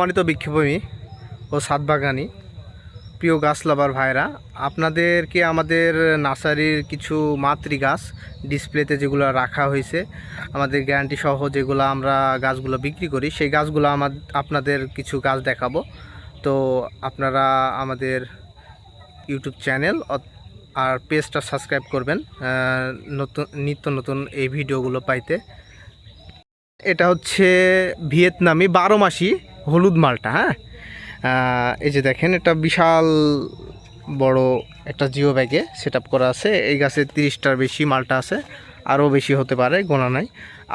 সম্মানিত বিক্ষোভী ও সাতবাগানি, প্রিয় গাছ লাভার ভাইরা, আপনাদেরকে আমাদের নার্সারির কিছু মাতৃ গাছ ডিসপ্লেতে যেগুলো রাখা হয়েছে, আমাদের গ্যারান্টি সহ যেগুলো আমরা গাছগুলো বিক্রি করি, সেই গাছগুলো আমার, আপনাদের কিছু গাছ দেখাবো। তো আপনারা আমাদের ইউটিউব চ্যানেল আর পেজটা সাবস্ক্রাইব করবেন নতুন, নিত্য নতুন এই ভিডিওগুলো পাইতে। এটা হচ্ছে ভিয়েতনামি বারো মাসি হলুদ মালটা হ্যাঁ? এই যে দেখেন এটা বিশাল বড় একটা জিও ব্যাগে সেট করা আছে। এই গাছে তিরিশটার বেশি মালটা আছে, আরও বেশি হতে পারে, গোনা নাই।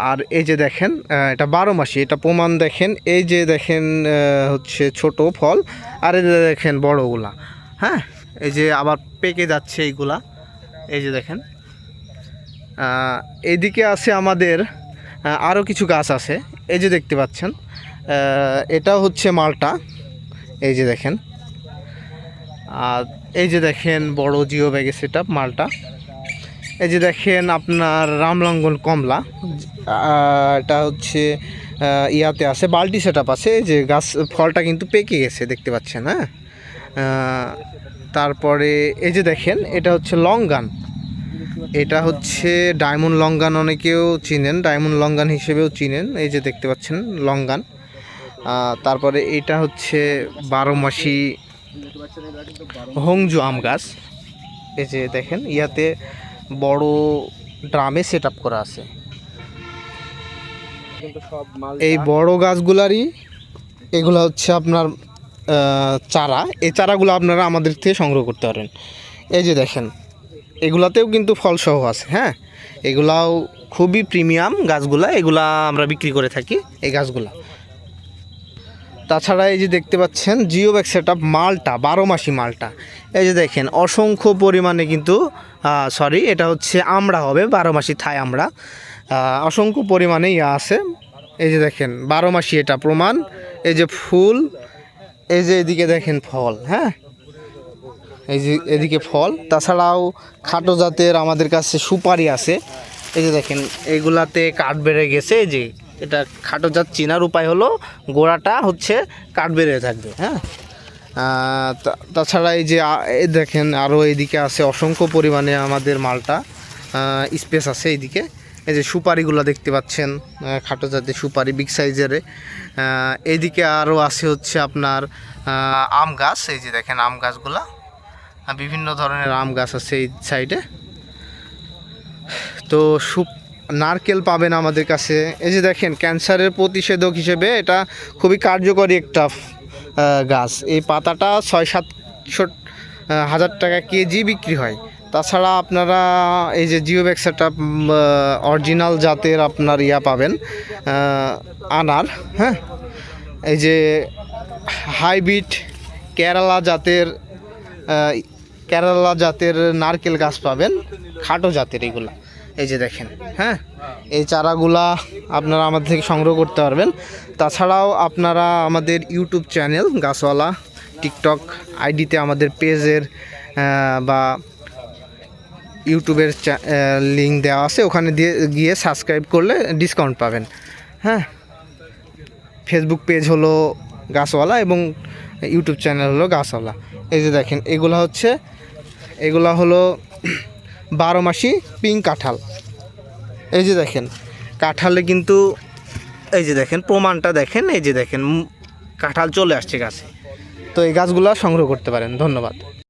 আর এই যে দেখেন এটা বারো মাসি, এটা প্রমাণ দেখেন, এই যে দেখেন হচ্ছে ছোট ফল, আর এই যে দেখেন বড়গুলা হ্যাঁ? এই যে আবার পেকে যাচ্ছে এইগুলা, এই যে দেখেন। এদিকে আছে আমাদের আরও কিছু গাছ আছে, এই যে দেখতে পাচ্ছেন এটা হচ্ছে মালটা। এই যে দেখেন। আর এই যে দেখেন বড় জিও ব্যাগে সেট মালটা। এই যে দেখেন আপনার রামলঙ্গন কমলা। এটা হচ্ছে ইয়াতে আছে বাল্টি সেট আছে। যে গাছ, ফলটা কিন্তু পেকে গেছে, দেখতে পাচ্ছেন হ্যাঁ? তারপরে এই যে দেখেন, এটা হচ্ছে লঙ্গান। এটা হচ্ছে ডায়মন্ড লঙ্গান, অনেকেও চিনেন। ডায়মন্ড লঙ্গান হিসেবেও চিনেন। এই যে দেখতে পাচ্ছেন, লঙ্গান। তারপরে এটা হচ্ছে বারো মাসি হংজু আম গাছ। এই যে দেখেন, ইয়াতে বড় ড্রামে সেট করা আছে। এই বড় গাছগুলারই এগুলো হচ্ছে আপনার চারা। এই চারাগুলো আপনারা আমাদের থেকে সংগ্রহ করতে পারেন। এই যে দেখেন, এগুলাতেও কিন্তু ফলসহ আছে হ্যাঁ? এগুলাও খুবই প্রিমিয়াম গাছগুলা, এগুলা আমরা বিক্রি করে থাকি, এই গাছগুলা। তাছাড়া এই যে দেখতে পাচ্ছেন জিও ব্যাগ সেট মালটা বারো মাসি মালটা। এই যে দেখেন, অসংখ্য পরিমাণে কিন্তু সরি এটা হচ্ছে আমরা হবে বারো মাসি থাই আমরা। অসংখ্য পরিমাণে ইয়া আছে। এই যে দেখেন বারো মাসি এটা প্রমাণ। এই যে ফুল, এই যে এদিকে দেখেন ফল হ্যাঁ? এই যে এদিকে ফল। তাছাড়াও খাটো জাতের আমাদের কাছে সুপারি আছে। এই যে দেখেন, এগুলাতে কাঠ বেড়ে গেছে, এই যে এটা খাটো জাত চেনার উপায় হলো গোড়াটা হচ্ছে কাঠ বেড়ে থাকবে হ্যাঁ? তাছাড়া এই যে দেখেন আরও এইদিকে আছে অসংখ্য পরিমাণে আমাদের মালটা স্পেস আছে এইদিকে। এই যে সুপারিগুলো দেখতে পাচ্ছেন খাটো জাতের সুপারি, বিগ সাইজের। এইদিকে আরও আছে হচ্ছে আপনার আম গাছ, এই যে দেখেন আম গাছগুলা। বিভিন্ন ধরনের আম গাছ আছে এই সাইডে। তো সুপ নারকেল পাবেন আমাদের কাছে। এই যে দেখেন, ক্যান্সারের প্রতিষেধক হিসেবে এটা খুবই কার্যকরী একটা গাছ। এই পাতাটা ছয় সাতশো হাজার টাকা কেজি বিক্রি হয়। তাছাড়া আপনারা এই যে জিও ব্যাক্সারটা অরিজিনাল জাতের আপনার ইয়া পাবেন আনার হ্যাঁ? এই যে হাইব্রিড কেরালা জাতের কেরালা জাতের নারকেল গাছ পাবেন, খাটো জাতের এগুলা। এই যে দেখেন হ্যাঁ? এই চারাগুলা আপনারা আমাদের থেকে সংগ্রহ করতে পারবেন। তাছাড়াও আপনারা আমাদের ইউটিউব চ্যানেল, গাছওয়ালা, টিকটক আইডিতে আমাদের পেজের বা ইউটিউবের লিঙ্ক দেওয়া আছে, ওখানে দিয়ে, গিয়ে সাবস্ক্রাইব করলে ডিসকাউন্ট পাবেন। হ্যাঁ? ফেসবুক পেজ হলো গাছওয়ালা এবং ইউটিউব চ্যানেল হলো গাছওয়ালা। এই যে দেখেন, এগুলো হচ্ছে, এগুলো হলো বারো মাসি, পিঙ্ক কাঁঠাল। এই যে দেখেন, কাঁঠালে কিন্তু এই যে দেখেন, প্রমাণটা দেখেন, এই যে দেখেন কাঁঠাল চলে আসছে গাছে। তো এই গাছগুলো সংগ্রহ করতে পারেন, ধন্যবাদ।